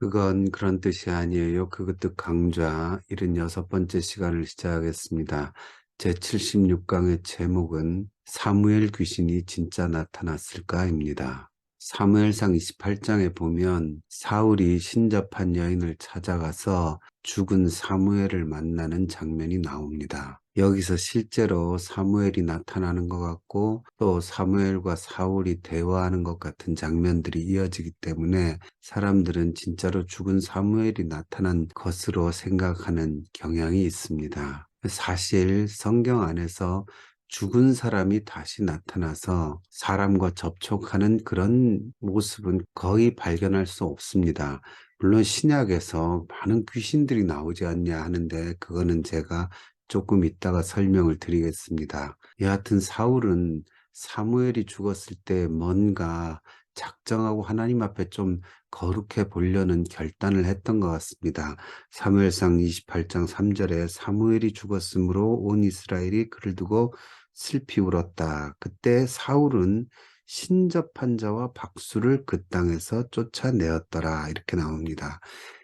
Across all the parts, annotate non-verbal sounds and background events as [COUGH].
그건 그런 뜻이 아니에요. 그것도 강좌 76번째 시간을 시작하겠습니다. 제 76강의 제목은 사무엘 귀신이 진짜 나타났을까입니다. 사무엘상 28장에 보면 사울이 신접한 여인을 찾아가서 죽은 사무엘을 만나는 장면이 나옵니다. 여기서 실제로 사무엘이 나타나는 것 같고 또 사무엘과 사울이 대화하는 것 같은 장면들이 이어지기 때문에 사람들은 진짜로 죽은 사무엘이 나타난 것으로 생각하는 경향이 있습니다. 사실 성경 안에서 죽은 사람이 다시 나타나서 사람과 접촉하는 그런 모습은 거의 발견할 수 없습니다. 물론 신약에서 많은 귀신들이 나오지 않냐 하는데 그거는 제가 조금 이따가 설명을 드리겠습니다. 여하튼 사울은 사무엘이 죽었을 때 뭔가 작정하고 하나님 앞에 좀 거룩해 보려는 결단을 했던 것 같습니다. 사무엘상 28장 3절에 사무엘이 죽었으므로 온 이스라엘이 그를 두고 슬피 울었다. 그때 사울은 신접한 자와 박수를 그 땅에서 쫓아내었더라. 이렇게 나옵니다.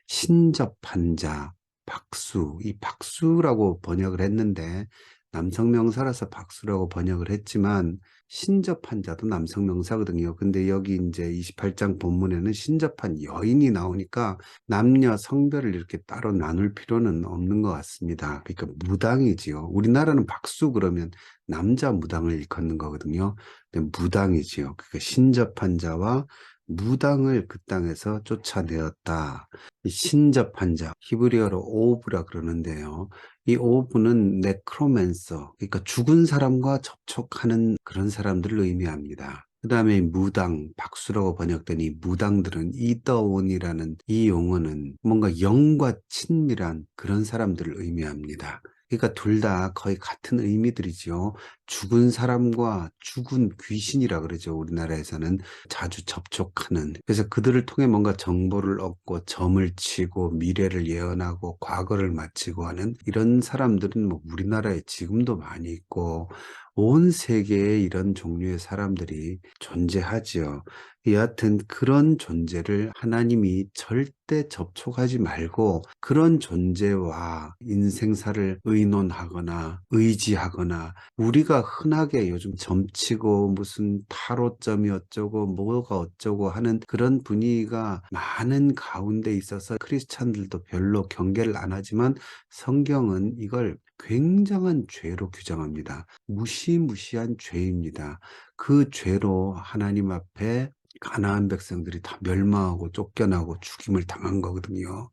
신접한 자, 박수. 이 박수라고 번역을 했는데 남성 명사라서 박수라고 번역을 했지만 신접한 자도 남성 명사거든요. 근데 여기 이제 28장 본문에는 신접한 여인이 나오니까 남녀 성별을 이렇게 따로 나눌 필요는 없는 것 같습니다. 그러니까 무당이지요. 우리나라는 박수 그러면 남자 무당을 일컫는 거거든요. 근데 무당이지요. 그러니까 신접한 자와 무당을 그 땅에서 쫓아내었다. 신접한 자, 히브리어로 오브라 그러는데요. 이 오브는 네크로맨서, 그러니까 죽은 사람과 접촉하는 그런 사람들을 의미합니다. 그 다음에 무당, 박수라고 번역된 이 무당들은 이더온이라는 이 용어는 뭔가 영과 친밀한 그런 사람들을 의미합니다. 그러니까 둘 다 거의 같은 의미들이죠. 죽은 사람과 죽은 귀신이라 그러죠. 우리나라에서는 자주 접촉하는. 그래서 그들을 통해 뭔가 정보를 얻고 점을 치고 미래를 예언하고 과거를 마치고 하는 이런 사람들은 뭐 우리나라에 지금도 많이 있고 온 세계에 이런 종류의 사람들이 존재하지요. 여하튼 그런 존재를 하나님이 절대 접촉하지 말고 그런 존재와 인생사를 의논하거나 의지하거나 우리가 흔하게 요즘 점치고 무슨 타로점이 어쩌고 뭐가 어쩌고 하는 그런 분위기가 많은 가운데 있어서 크리스찬들도 별로 경계를 안 하지만 성경은 이걸 굉장한 죄로 규정합니다. 무시무시한 죄입니다. 그 죄로 하나님 앞에 가나안 백성들이 다 멸망하고 쫓겨나고 죽임을 당한 거거든요.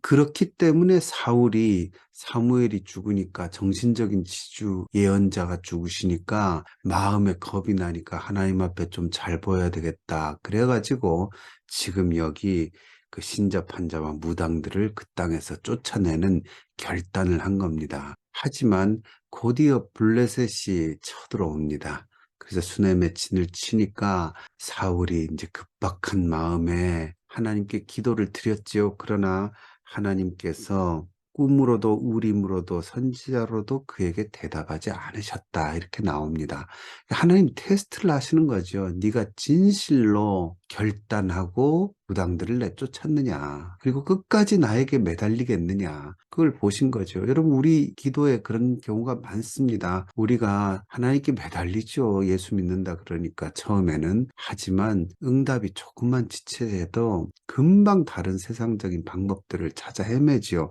그렇기 때문에 사울이 사무엘이 죽으니까 정신적인 지주 예언자가 죽으시니까 마음에 겁이 나니까 하나님 앞에 좀 잘 보여야 되겠다. 그래가지고 지금 여기 그 신접한 자와 무당들을 그 땅에서 쫓아내는 결단을 한 겁니다. 하지만 곧이어 블레셋이 쳐들어옵니다. 그래서 수넴의 진을 치니까 사울이 이제 급박한 마음에 하나님께 기도를 드렸지요. 그러나 하나님께서 꿈으로도 우림으로도 선지자로도 그에게 대답하지 않으셨다 이렇게 나옵니다. 하나님 테스트를 하시는 거죠. 네가 진실로 결단하고 무당들을 내쫓았느냐 그리고 끝까지 나에게 매달리겠느냐 그걸 보신 거죠. 여러분 우리 기도에 그런 경우가 많습니다. 우리가 하나님께 매달리죠. 예수 믿는다 그러니까 처음에는 하지만 응답이 조금만 지체해도 금방 다른 세상적인 방법들을 찾아 헤매지요.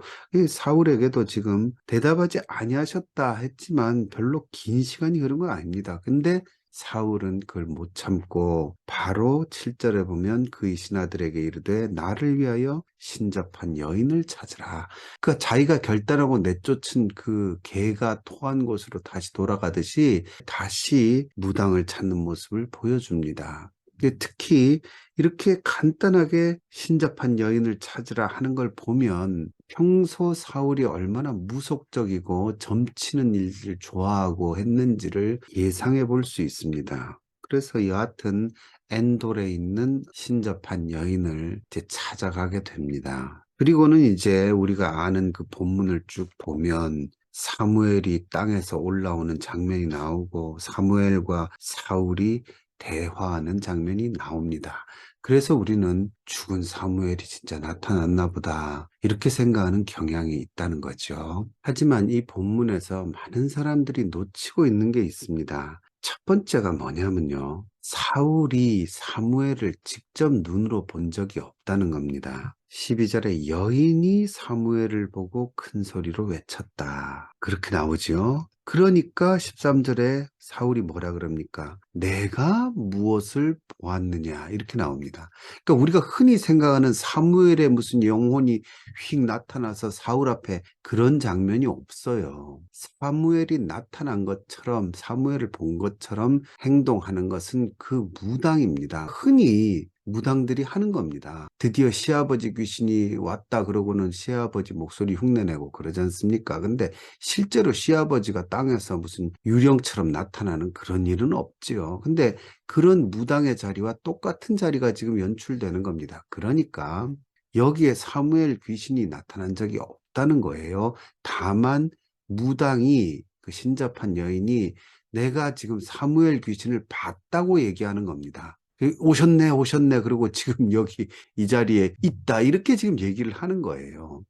사울에게도 지금 대답하지 아니하셨다 했지만 별로 긴 시간이 흐른 건 아닙니다. 근데 사울은 그걸 못 참고 바로 7절에 보면 그의 신하들에게 이르되 나를 위하여 신접한 여인을 찾으라. 그러니까 자기가 결단하고 내쫓은 그 개가 토한 곳으로 다시 돌아가듯이 다시 무당을 찾는 모습을 보여줍니다. 특히 이렇게 간단하게 신접한 여인을 찾으라 하는 걸 보면 평소 사울이 얼마나 무속적이고 점치는 일을 좋아하고 했는지를 예상해 볼 수 있습니다. 그래서 여하튼 엔돌에 있는 신접한 여인을 이제 찾아가게 됩니다. 그리고는 이제 우리가 아는 그 본문을 쭉 보면 사무엘이 땅에서 올라오는 장면이 나오고 사무엘과 사울이 대화하는 장면이 나옵니다. 그래서 우리는 죽은 사무엘이 진짜 나타났나 보다. 이렇게 생각하는 경향이 있다는 거죠. 하지만 이 본문에서 많은 사람들이 놓치고 있는 게 있습니다. 첫 번째가 뭐냐면요. 사울이 사무엘을 직접 눈으로 본 적이 없다는 겁니다. 12절에 여인이 사무엘을 보고 큰 소리로 외쳤다. 그렇게 나오죠. 그러니까 13절에 사울이 뭐라 그럽니까? 내가 무엇을 보았느냐 이렇게 나옵니다. 그러니까 우리가 흔히 생각하는 사무엘의 무슨 영혼이 휙 나타나서 사울 앞에 그런 장면이 없어요. 사무엘이 나타난 것처럼 사무엘을 본 것처럼 행동하는 것은 그 무당입니다. 흔히 무당들이 하는 겁니다. 드디어 시아버지 귀신이 왔다 그러고는 시아버지 목소리 흉내내고 그러지 않습니까? 근데 실제로 시아버지가 땅에서 무슨 유령처럼 나타나는 그런 일은 없지요. 근데 그런 무당의 자리와 똑같은 자리가 지금 연출되는 겁니다. 그러니까 여기에 사무엘 귀신이 나타난 적이 없다는 거예요. 다만 무당이 그 신접한 여인이 내가 지금 사무엘 귀신을 봤다고 얘기하는 겁니다. 그 오셨네, 오셨네. 그리고 [LAUGHS] 지금 여기 이 자리에 있다. 이렇게 지금 얘기를 하는 거예요.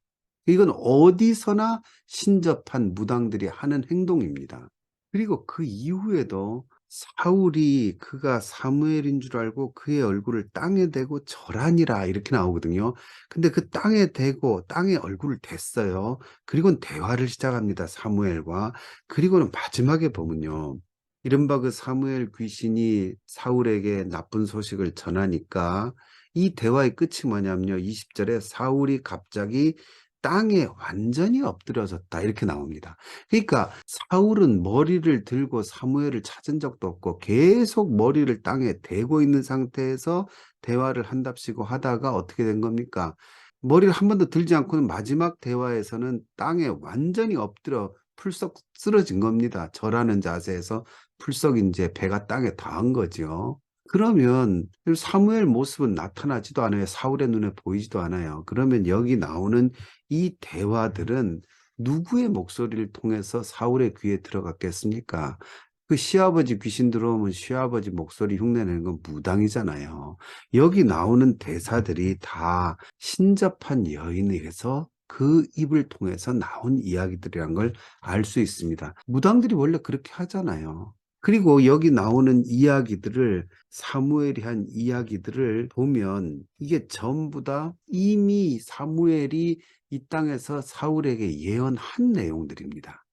이건 어디서나 신접한 무당들이 하는 행동입니다. 그리고 그 이후에도 사울이 그가 사무엘인 줄 알고 그의 얼굴을 땅에 대고 절하니라 이렇게 나오거든요. 근데 그 땅에 대고 땅에 얼굴을 댔어요. 그리고는 대화를 시작합니다. 사무엘과. 그리고는 마지막에 보면요. 이른바 그 사무엘 귀신이 사울에게 나쁜 소식을 전하니까 이 대화의 끝이 뭐냐면요. 20절에 사울이 갑자기 땅에 완전히 엎드려졌다 이렇게 나옵니다. 그러니까 사울은 머리를 들고 사무엘을 찾은 적도 없고 계속 머리를 땅에 대고 있는 상태에서 대화를 한답시고 하다가 어떻게 된 겁니까? 머리를 한 번도 들지 않고는 마지막 대화에서는 땅에 완전히 엎드려 풀썩 쓰러진 겁니다. 절하는 자세에서 풀썩 이제 배가 땅에 닿은 거죠. 그러면 사무엘 모습은 나타나지도 않아요. 사울의 눈에 보이지도 않아요. 그러면 여기 나오는 이 대화들은 누구의 목소리를 통해서 사울의 귀에 들어갔겠습니까? 그 시아버지 귀신 들어오면 시아버지 목소리 흉내내는 건 무당이잖아요. 여기 나오는 대사들이 다 신접한 여인에게서 그 입을 통해서 나온 이야기들이란 걸 알 수 있습니다. 무당들이 원래 그렇게 하잖아요. 그리고 여기 나오는 이야기들을 사무엘이 한 이야기들을 보면 이게 전부 다 이미 사무엘이 이 땅에서 사울에게 예언한 내용들입니다.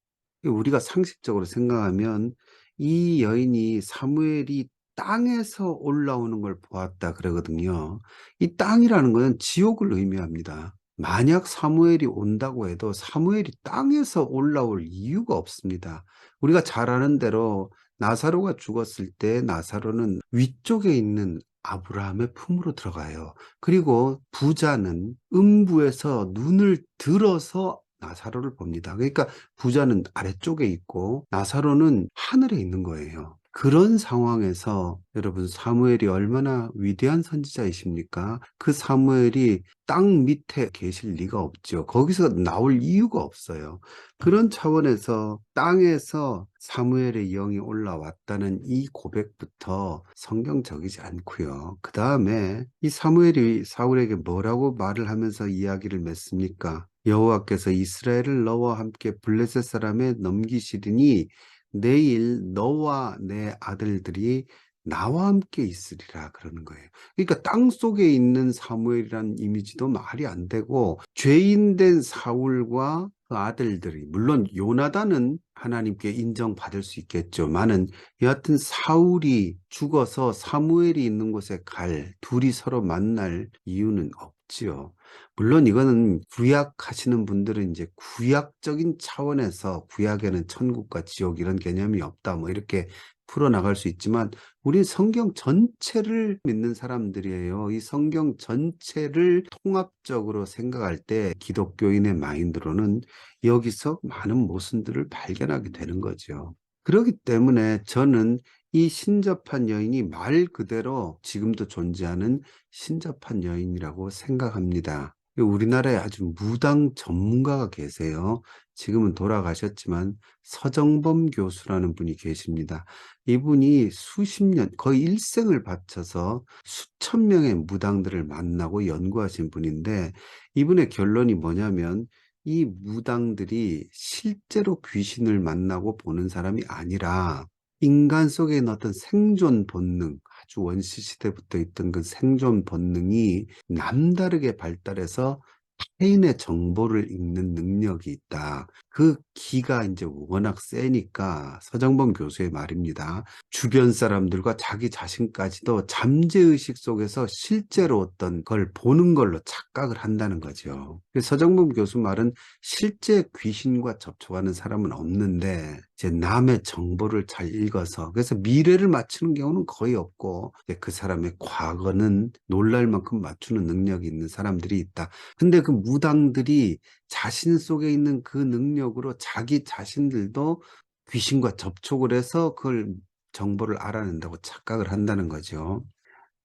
우리가 상식적으로 생각하면 이 여인이 사무엘이 땅에서 올라오는 걸 보았다 그러거든요. 이 땅이라는 것은 지옥을 의미합니다. 만약 사무엘이 온다고 해도 사무엘이 땅에서 올라올 이유가 없습니다. 우리가 잘 아는 대로 나사로가 죽었을 때 나사로는 위쪽에 있는 아브라함의 품으로 들어가요. 그리고 부자는 음부에서 눈을 들어서 나사로를 봅니다. 그러니까 부자는 아래쪽에 있고 나사로는 하늘에 있는 거예요. 그런 상황에서 여러분 사무엘이 얼마나 위대한 선지자이십니까? 그 사무엘이 땅 밑에 계실 리가 없죠. 거기서 나올 이유가 없어요. 그런 차원에서 땅에서 사무엘의 영이 올라왔다는 이 고백부터 성경적이지 않고요. 그 다음에 이 사무엘이 사울에게 뭐라고 말을 하면서 이야기를 맺습니까? 여호와께서 이스라엘을 너와 함께 블레셋 사람에 넘기시리니 내일 너와 내 아들들이 나와 함께 있으리라 그러는 거예요. 그러니까 땅 속에 있는 사무엘이라는 이미지도 말이 안 되고 죄인된 사울과 그 아들들이 물론 요나단은 하나님께 인정받을 수 있겠죠만은 여하튼 사울이 죽어서 사무엘이 있는 곳에 갈 둘이 서로 만날 이유는 없지요. 물론 이거는 구약 하시는 분들은 이제 구약적인 차원에서 구약에는 천국과 지옥 이런 개념이 없다 뭐 이렇게 풀어나갈 수 있지만 우리 성경 전체를 믿는 사람들이에요. 이 성경 전체를 통합적으로 생각할 때 기독교인의 마인드로는 여기서 많은 모순들을 발견하게 되는 거죠. 그렇기 때문에 저는 이 신접한 여인이 말 그대로 지금도 존재하는 신접한 여인이라고 생각합니다. 우리나라에 아주 무당 전문가가 계세요. 지금은 돌아가셨지만 서정범 교수라는 분이 계십니다. 이분이 수십 년, 거의 일생을 바쳐서 수천 명의 무당들을 만나고 연구하신 분인데 이분의 결론이 뭐냐면 이 무당들이 실제로 귀신을 만나고 보는 사람이 아니라 인간 속에 있는 어떤 생존 본능, 아주 원시 시대부터 있던 그 생존 본능이 남다르게 발달해서 타인의 정보를 읽는 능력이 있다. 그 기가 이제 워낙 세니까 서정범 교수의 말입니다. 주변 사람들과 자기 자신까지도 잠재의식 속에서 실제로 어떤 걸 보는 걸로 착각을 한다는 거죠. 그래서 서정범 교수 말은 실제 귀신과 접촉하는 사람은 없는데 이제 남의 정보를 잘 읽어서 그래서 미래를 맞추는 경우는 거의 없고 그 사람의 과거는 놀랄 만큼 맞추는 능력이 있는 사람들이 있다. 근데 그 무당들이 자신 속에 있는 그 능력으로 자기 자신들도 귀신과 접촉을 해서 그걸 정보를 알아낸다고 착각을 한다는 거죠.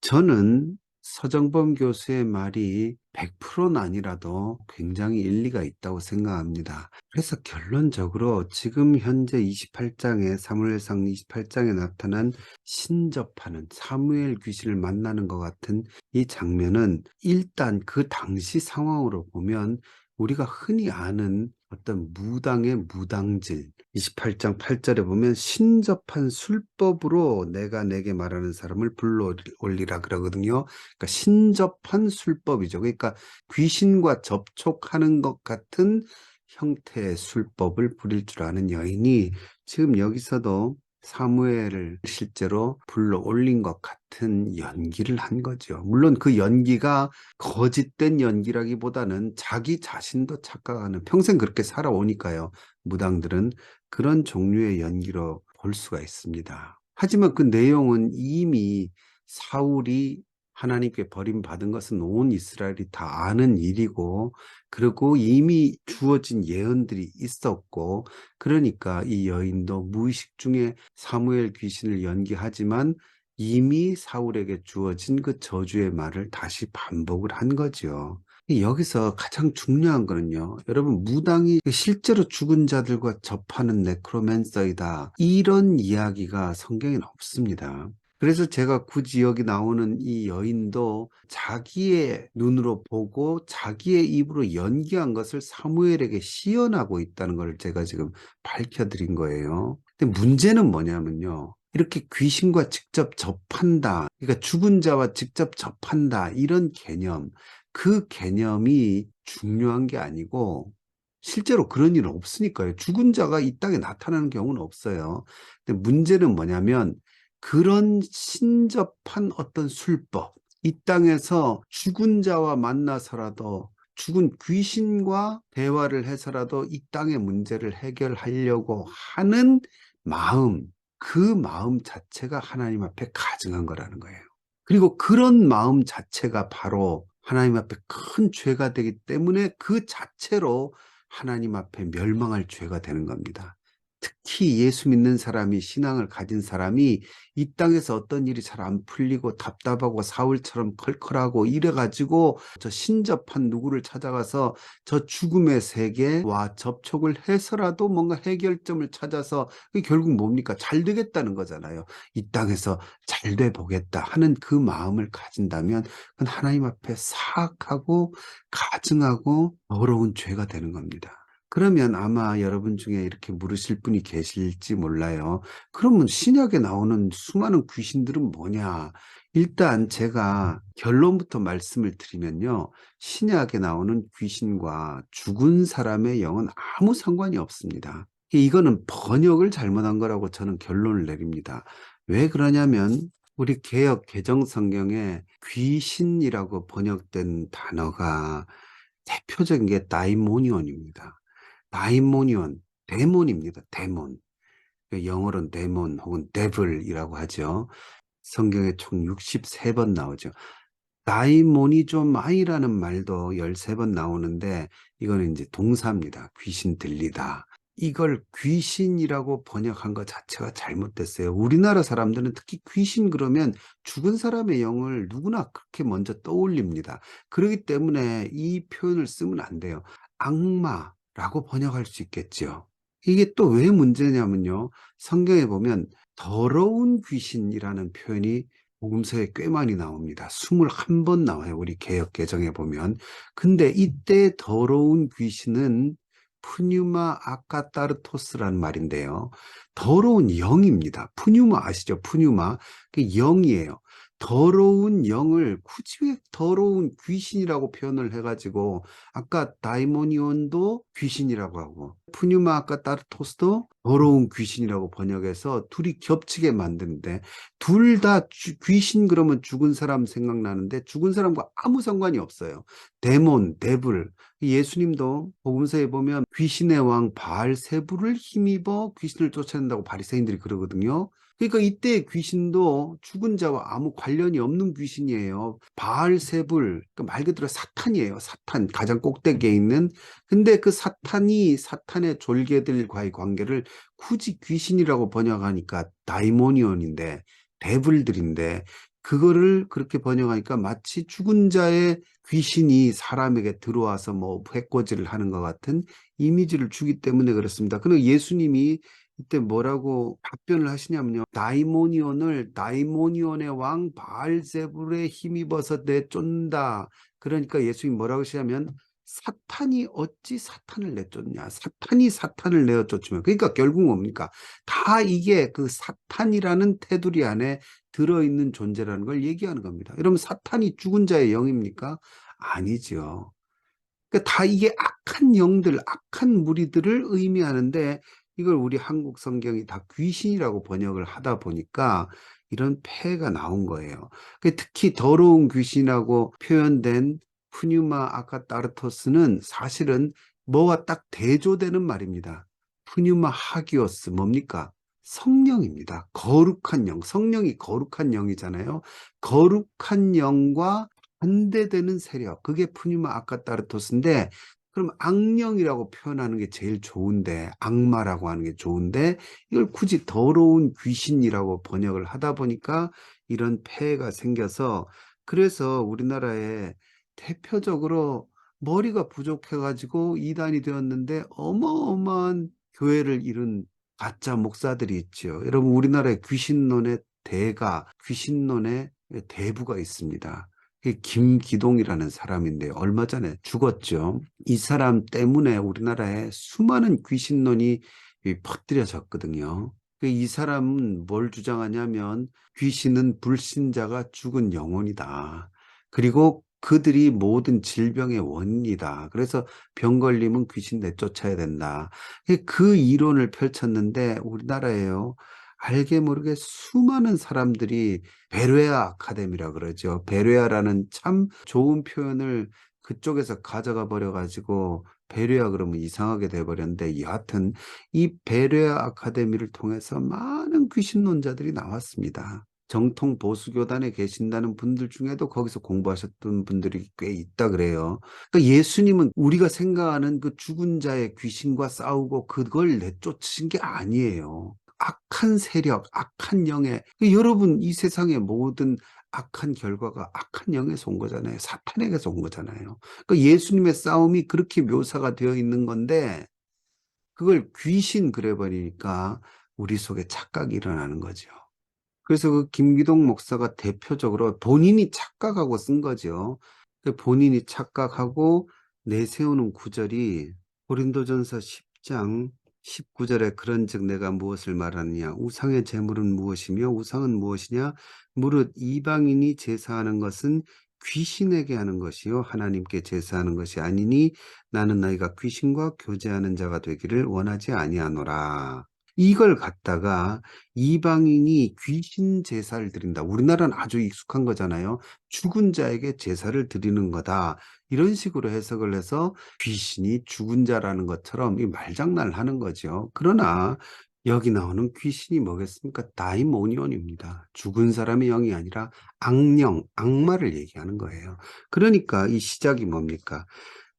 저는 서정범 교수의 말이 100%는 아니라도 굉장히 일리가 있다고 생각합니다. 그래서 결론적으로 지금 현재 28장에 사무엘상 28장에 나타난 신접하는 사무엘 귀신을 만나는 것 같은 이 장면은 일단 그 당시 상황으로 보면 우리가 흔히 아는 어떤 무당의 무당질 28장 8절에 보면 신접한 술법으로 내가 내게 말하는 사람을 불러 올리라 그러거든요. 그러니까 신접한 술법이죠. 그러니까 귀신과 접촉하는 것 같은 형태의 술법을 부릴 줄 아는 여인이 지금 여기서도 사무엘을 실제로 불러 올린 것 같은 연기를 한 거죠. 물론 그 연기가 거짓된 연기라기보다는 자기 자신도 착각하는 평생 그렇게 살아오니까요. 무당들은 그런 종류의 연기로 볼 수가 있습니다. 하지만 그 내용은 이미 사울이 하나님께 버림받은 것은 온 이스라엘이 다 아는 일이고 그리고 이미 주어진 예언들이 있었고 그러니까 이 여인도 무의식 중에 사무엘 귀신을 연기하지만 이미 사울에게 주어진 그 저주의 말을 다시 반복을 한 거죠. 여기서 가장 중요한 거는요. 여러분 무당이 실제로 죽은 자들과 접하는 네크로맨서이다. 이런 이야기가 성경에는 없습니다. 그래서 제가 굳이 여기 나오는 이 여인도 자기의 눈으로 보고 자기의 입으로 연기한 것을 사무엘에게 시연하고 있다는 걸 제가 지금 밝혀드린 거예요. 근데 문제는 뭐냐면요. 이렇게 귀신과 직접 접한다. 그러니까 죽은 자와 직접 접한다. 이런 개념. 그 개념이 중요한 게 아니고 실제로 그런 일은 없으니까요. 죽은 자가 이 땅에 나타나는 경우는 없어요. 근데 문제는 뭐냐면 그런 신접한 어떤 술법, 이 땅에서 죽은 자와 만나서라도 죽은 귀신과 대화를 해서라도 이 땅의 문제를 해결하려고 하는 마음, 그 마음 자체가 하나님 앞에 가증한 거라는 거예요. 그리고 그런 마음 자체가 바로 하나님 앞에 큰 죄가 되기 때문에 그 자체로 하나님 앞에 멸망할 죄가 되는 겁니다. 특히 예수 믿는 사람이 신앙을 가진 사람이 이 땅에서 어떤 일이 잘 안 풀리고 답답하고 사울처럼 컬컬하고 이래가지고 저 신접한 누구를 찾아가서 저 죽음의 세계와 접촉을 해서라도 뭔가 해결점을 찾아서 결국 뭡니까? 잘 되겠다는 거잖아요. 이 땅에서 잘 돼 보겠다 하는 그 마음을 가진다면 그건 하나님 앞에 사악하고 가증하고 어려운 죄가 되는 겁니다. 그러면 아마 여러분 중에 이렇게 물으실 분이 계실지 몰라요. 그러면 신약에 나오는 수많은 귀신들은 뭐냐? 일단 제가 결론부터 말씀을 드리면요. 신약에 나오는 귀신과 죽은 사람의 영은 아무 상관이 없습니다. 이거는 번역을 잘못한 거라고 저는 결론을 내립니다. 왜 그러냐면 우리 개혁 개정 성경에 귀신이라고 번역된 단어가 대표적인 게 다이모니온입니다. 다이모니온, 데몬입니다. 데몬. 그 영어로는 데몬 혹은 데블이라고 하죠. 성경에 총 63번 나오죠. 다이모니조마이라는 말도 13번 나오는데 이거는 이제 동사입니다. 귀신 들리다. 이걸 귀신이라고 번역한 것 자체가 잘못됐어요. 우리나라 사람들은 특히 귀신 그러면 죽은 사람의 영을 누구나 그렇게 먼저 떠올립니다. 그렇기 때문에 이 표현을 쓰면 안 돼요. 악마 라고 번역할 수 있겠죠. 이게 또 왜 문제냐면요. 성경에 보면 더러운 귀신이라는 표현이 복음서에 꽤 많이 나옵니다. 21번 나와요. 우리 개혁 개정에 보면. 근데 이때 더러운 귀신은 푸뉴마 아카타르토스라는 말인데요. 더러운 영입니다. 푸뉴마 아시죠? 푸뉴마. 그 영이에요. 더러운 영을 굳이 왜 더러운 귀신이라고 표현을 해가지고 아까 다이모니온도 귀신이라고 하고 푸뉴마 아카타르토스도 더러운 귀신이라고 번역해서 둘이 겹치게 만드는데 둘 다 귀신 그러면 죽은 사람 생각나는데 죽은 사람과 아무 상관이 없어요. 데몬, 데블. 예수님도 복음서에 보면 귀신의 왕 바알세불을 힘입어 귀신을 쫓아낸다고 바리새인들이 그러거든요. 그러니까 이때 귀신도 죽은 자와 아무 관련이 없는 귀신이에요. 바알세불, 그러니까 말 그대로 사탄이에요. 사탄, 가장 꼭대기에 있는. 근데 그 사탄이 사탄의 졸개들과의 관계를 굳이 귀신이라고 번역하니까 다이모니온인데, 데블들인데, 그거를 그렇게 번역하니까 마치 죽은 자의 귀신이 사람에게 들어와서 뭐 해코지를 하는 것 같은 이미지를 주기 때문에 그렇습니다. 그리고 예수님이 이때 뭐라고 답변을 하시냐면요. 다이모니온을 다이모니온의 왕 바알제불에 힘입어서 내쫓는다. 그러니까 예수님이 뭐라고 하시냐면 사탄이 어찌 사탄을 내쫓냐. 사탄이 사탄을 내쫓으면. 그러니까 결국 뭡니까? 다 이게 그 사탄이라는 테두리 안에 들어있는 존재라는 걸 얘기하는 겁니다. 여러분 사탄이 죽은 자의 영입니까? 아니죠. 그러니까 다 이게 악한 영들, 악한 무리들을 의미하는데 이걸 우리 한국 성경이 다 귀신이라고 번역을 하다 보니까 이런 폐해가 나온 거예요. 그 특히 더러운 귀신이라고 표현된 푸뉴마 아카타르토스는 사실은 뭐와 딱 대조되는 말입니다. 푸뉴마 하기오스 뭡니까? 성령입니다. 거룩한 영, 성령이 거룩한 영이잖아요. 거룩한 영과 반대되는 세력, 그게 푸뉴마 아카타르토스인데 그럼 악령이라고 표현하는 게 제일 좋은데 악마라고 하는 게 좋은데 이걸 굳이 더러운 귀신이라고 번역을 하다 보니까 이런 폐해가 생겨서 그래서 우리나라에 대표적으로 머리가 부족해 가지고 이단이 되었는데 어마어마한 교회를 이룬 가짜 목사들이 있죠. 여러분 우리나라에 귀신론의 대가 귀신론의 대부가 있습니다. 김기동이라는 사람인데 얼마 전에 죽었죠. 이 사람 때문에 우리나라에 수많은 귀신론이 퍼뜨려졌거든요. 그이 사람은 뭘 주장하냐면 귀신은 불신자가 죽은 영혼이다. 그리고 그들이 모든 질병의 원인이다. 그래서 병 걸리면 귀신 내쫓아야 된다. 그 이론을 펼쳤는데 우리나라에요. 알게 모르게 수많은 사람들이 베레아 아카데미라 그러죠. 베레아라는 참 좋은 표현을 그쪽에서 가져가 버려 가지고 베레아 그러면 이상하게 돼 버렸는데 여하튼 이 베레아 아카데미를 통해서 많은 귀신론자들이 나왔습니다. 정통 보수교단에 계신다는 분들 중에도 거기서 공부하셨던 분들이 꽤 있다 그래요. 그러니까 예수님은 우리가 생각하는 그 죽은 자의 귀신과 싸우고 그걸 내쫓으신 게 아니에요. 악한 세력, 악한 영에 여러분 이 세상의 모든 악한 결과가 악한 영에서 온 거잖아요. 사탄에게서 온 거잖아요. 그러니까 예수님의 싸움이 그렇게 묘사가 되어 있는 건데 그걸 귀신 그래 버리니까 우리 속에 착각이 일어나는 거죠. 그래서 그 김기동 목사가 대표적으로 본인이 착각하고 쓴 거죠. 그 본인이 착각하고 내세우는 구절이 고린도전서 10장 19절에 그런즉 내가 무엇을 말하느냐 우상의 제물은 무엇이며 우상은 무엇이냐 무릇 이방인이 제사하는 것은 귀신에게 하는 것이요 하나님께 제사하는 것이 아니니 나는 너희가 귀신과 교제하는 자가 되기를 원하지 아니하노라. 이걸 갖다가 이방인이 귀신 제사를 드린다. 우리나라는 아주 익숙한 거잖아요. 죽은 자에게 제사를 드리는 거다. 이런 식으로 해석을 해서 귀신이 죽은 자라는 것처럼 이 말장난을 하는 거죠. 그러나 여기 나오는 귀신이 뭐겠습니까? 다이모니온입니다. 죽은 사람의 영이 아니라 악령, 악마를 얘기하는 거예요. 그러니까 이 시작이 뭡니까?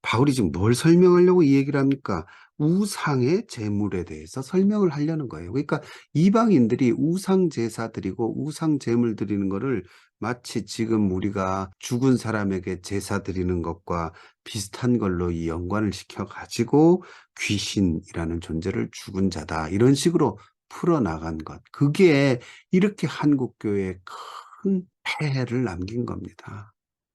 바울이 지금 뭘 설명하려고 이 얘기를 합니까? 우상의 제물에 대해서 설명을 하려는 거예요. 그러니까 이방인들이 우상 제사 드리고 우상 제물 드리는 거를 마치 지금 우리가 죽은 사람에게 제사 드리는 것과 비슷한 걸로 이 연관을 시켜 가지고 귀신이라는 존재를 죽은 자다. 이런 식으로 풀어나간 것. 그게 이렇게 한국 교회에 큰 폐해를 남긴 겁니다.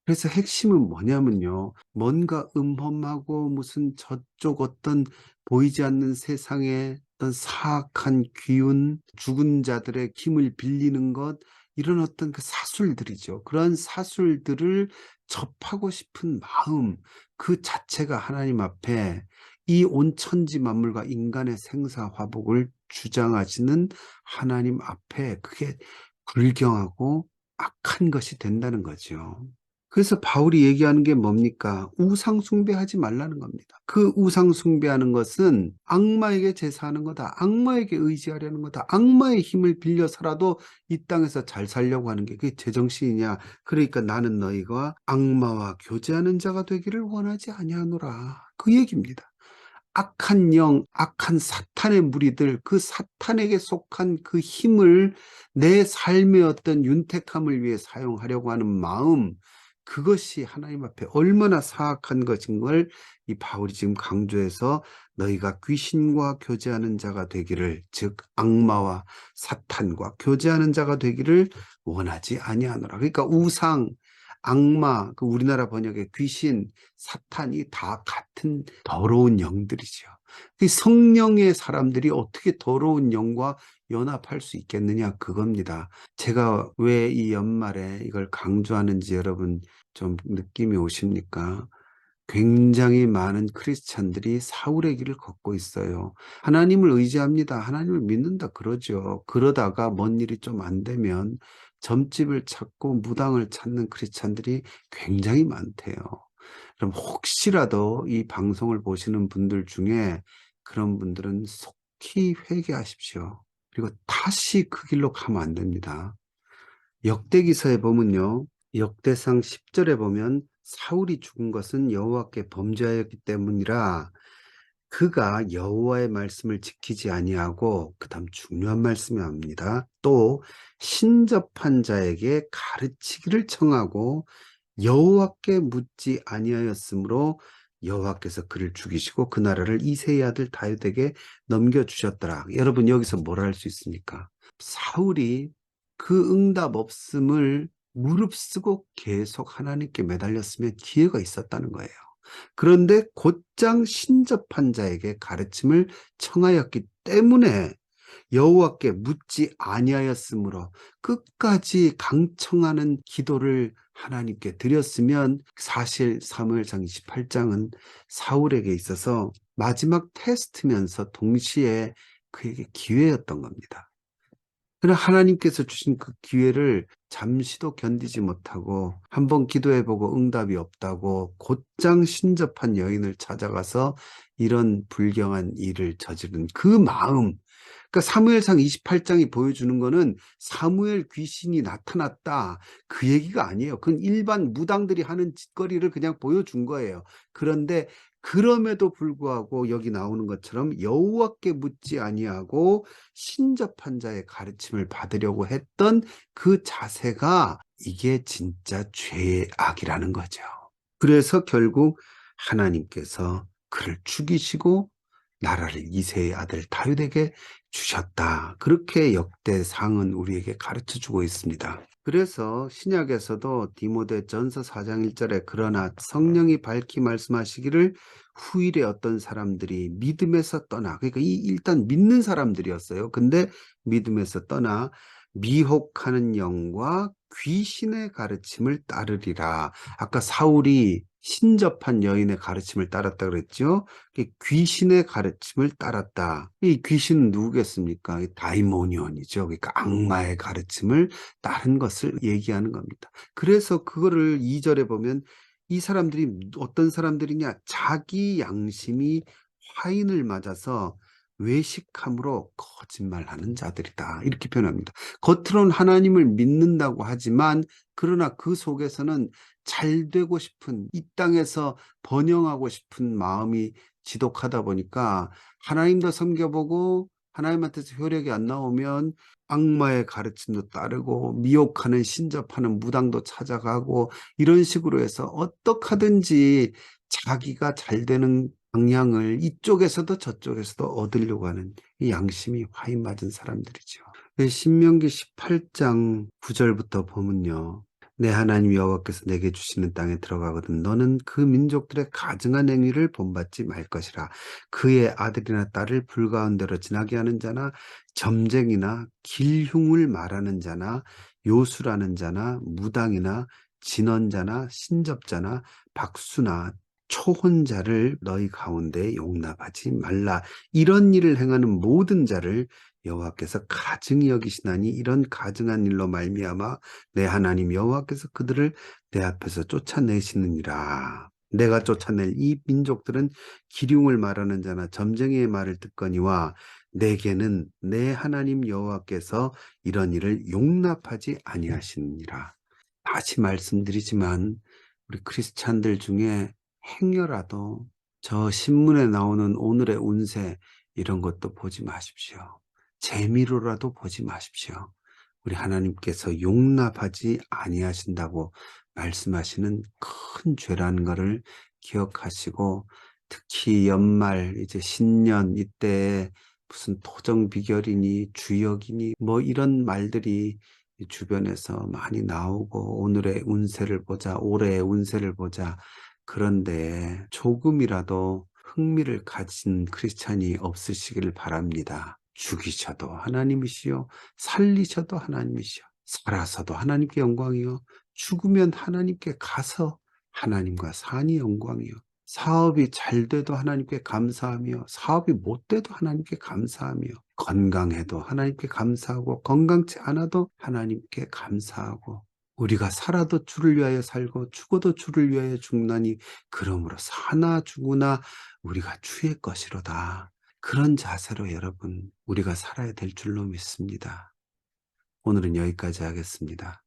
그래서 핵심은 뭐냐면요. 뭔가 음험하고 무슨 저쪽 어떤 보이지 않는 세상의 어떤 사악한 기운, 죽은 자들의 힘을 빌리는 것, 이런 어떤 그 사술들이죠. 그런 사술들을 접하고 싶은 마음, 그 자체가 하나님 앞에 이 온 천지 만물과 인간의 생사화복을 주장하시는 하나님 앞에 그게 불경하고 악한 것이 된다는 거죠. 그래서 바울이 얘기하는 게 뭡니까? 우상 숭배하지 말라는 겁니다. 그 우상 숭배하는 것은 악마에게 제사하는 거다. 악마에게 의지하려는 거다. 악마의 힘을 빌려서라도 이 땅에서 잘 살려고 하는 게 그게 제정신이냐? 그러니까 나는 너희가 악마와 교제하는 자가 되기를 원하지 아니하노라. 그 얘기입니다. 악한 영, 악한 사탄의 무리들, 그 사탄에게 속한 그 힘을 내 삶의 어떤 윤택함을 위해 사용하려고 하는 마음, 그것이 하나님 앞에 얼마나 사악한 것인 걸 이 바울이 지금 강조해서 너희가 귀신과 교제하는 자가 되기를 즉 악마와 사탄과 교제하는 자가 되기를 원하지 아니하노라. 그러니까 우상, 악마, 그 우리나라 번역의 귀신, 사탄이 다 같은 더러운 영들이죠. 그 성령의 사람들이 어떻게 더러운 영과 연합할 수 있겠느냐 그겁니다. 제가 왜 이 연말에 이걸 강조하는지 여러분 좀 느낌이 오십니까? 굉장히 많은 크리스찬들이 사울의 길을 걷고 있어요. 하나님을 의지합니다. 하나님을 믿는다 그러죠. 그러다가 뭔 일이 좀 안 되면 점집을 찾고 무당을 찾는 크리스찬들이 굉장히 많대요. 그럼 혹시라도 이 방송을 보시는 분들 중에 그런 분들은 속히 회개하십시오. 그리고 다시 그 길로 가면 안 됩니다. 역대기서에 보면요. 역대상 10절에 보면 사울이 죽은 것은 여호와께 범죄하였기 때문이라 그가 여호와의 말씀을 지키지 아니하고 그다음 중요한 말씀이 합니다. 또 신접한 자에게 가르치기를 청하고 여호와께 묻지 아니하였으므로 여호와께서 그를 죽이시고 그 나라를 이세의 아들 다윗에게 넘겨 주셨더라. 여러분 여기서 뭘 할 수 있습니까? 사울이 그 응답 없음을 무릅쓰고 계속 하나님께 매달렸으면 기회가 있었다는 거예요. 그런데 곧장 신접한 자에게 가르침을 청하였기 때문에 여호와께 묻지 아니하였으므로 끝까지 강청하는 기도를 하나님께 드렸으면 사실 사무엘상 28장은 사울에게 있어서 마지막 테스트면서 동시에 그에게 기회였던 겁니다. 그러나 하나님께서 주신 그 기회를 잠시도 견디지 못하고 한번 기도해보고 응답이 없다고 곧장 신접한 여인을 찾아가서 이런 불경한 일을 저지른 그 마음 그러니까 사무엘상 28장이 보여주는 거는 사무엘 귀신이 나타났다 그 얘기가 아니에요. 그건 일반 무당들이 하는 짓거리를 그냥 보여준 거예요. 그런데 그럼에도 불구하고 여기 나오는 것처럼 여호와께 묻지 아니하고 신접한 자의 가르침을 받으려고 했던 그 자세가 이게 진짜 죄의 악이라는 거죠. 그래서 결국 하나님께서 그를 죽이시고 나라를 이세의 아들 다윗에게 주셨다. 그렇게 역대상은 우리에게 가르쳐 주고 있습니다. 그래서 신약에서도 디모데 전서 4장 1절에 그러나 성령이 밝히 말씀하시기를 후일에 어떤 사람들이 믿음에서 떠나 그러니까 이 일단 믿는 사람들이었어요. 근데 믿음에서 떠나 미혹하는 영과 귀신의 가르침을 따르리라. 아까 사울이 신접한 여인의 가르침을 따랐다 그랬죠. 귀신의 가르침을 따랐다. 이 귀신은 누구겠습니까? 다이모니온이죠. 그러니까 악마의 가르침을 따른 것을 얘기하는 겁니다. 그래서 그거를 2절에 보면 이 사람들이 어떤 사람들이냐? 자기 양심이 화인을 맞아서 외식함으로 거짓말하는 자들이다. 이렇게 표현합니다. 겉으로는 하나님을 믿는다고 하지만 그러나 그 속에서는 잘 되고 싶은 이 땅에서 번영하고 싶은 마음이 지독하다 보니까 하나님도 섬겨보고 하나님한테서 효력이 안 나오면 악마의 가르침도 따르고 미혹하는 신접하는 무당도 찾아가고 이런 식으로 해서 어떻게 하든지 자기가 잘 되는 방향을 이쪽에서도 저쪽에서도 얻으려고 하는 이 양심이 화인 맞은 사람들이죠. 신명기 18장 9절부터 보면요. 내 하나님 여호와께서 내게 주시는 땅에 들어가거든 너는 그 민족들의 가증한 행위를 본받지 말 것이라 그의 아들이나 딸을 불가운데로 지나게 하는 자나 점쟁이나 길흉을 말하는 자나 요술하는 자나 무당이나 진언자나 신접자나 박수나 초혼자를 너희 가운데 용납하지 말라. 이런 일을 행하는 모든 자를 여호와께서 가증히 여기시나니 이런 가증한 일로 말미암아 내 하나님 여호와께서 그들을 내 앞에서 쫓아내시느니라. 내가 쫓아낼 이 민족들은 기륭을 말하는 자나 점쟁이의 말을 듣거니와 내게는 내 하나님 여호와께서 이런 일을 용납하지 아니하시느니라. 다시 말씀드리지만 우리 크리스찬들 중에 행여라도 저 신문에 나오는 오늘의 운세 이런 것도 보지 마십시오. 재미로라도 보지 마십시오. 우리 하나님께서 용납하지 아니하신다고 말씀하시는 큰 죄라는 것을 기억하시고 특히 연말 이제 신년 이때 무슨 토정 비결이니 주역이니 뭐 이런 말들이 주변에서 많이 나오고 오늘의 운세를 보자 올해의 운세를 보자 그런데 조금이라도 흥미를 가진 크리스찬이 없으시기를 바랍니다. 죽이셔도 하나님이시요 살리셔도 하나님이시요 살아서도 하나님께 영광이요 죽으면 하나님께 가서 하나님과 산이 영광이요 사업이 잘 돼도 하나님께 감사하며 사업이 못 돼도 하나님께 감사하며 건강해도 하나님께 감사하고 건강치 않아도 하나님께 감사하고 우리가 살아도 주를 위하여 살고 죽어도 주를 위하여 죽나니 그러므로 사나 죽으나 우리가 주의 것이로다. 그런 자세로 여러분 우리가 살아야 될 줄로 믿습니다. 오늘은 여기까지 하겠습니다.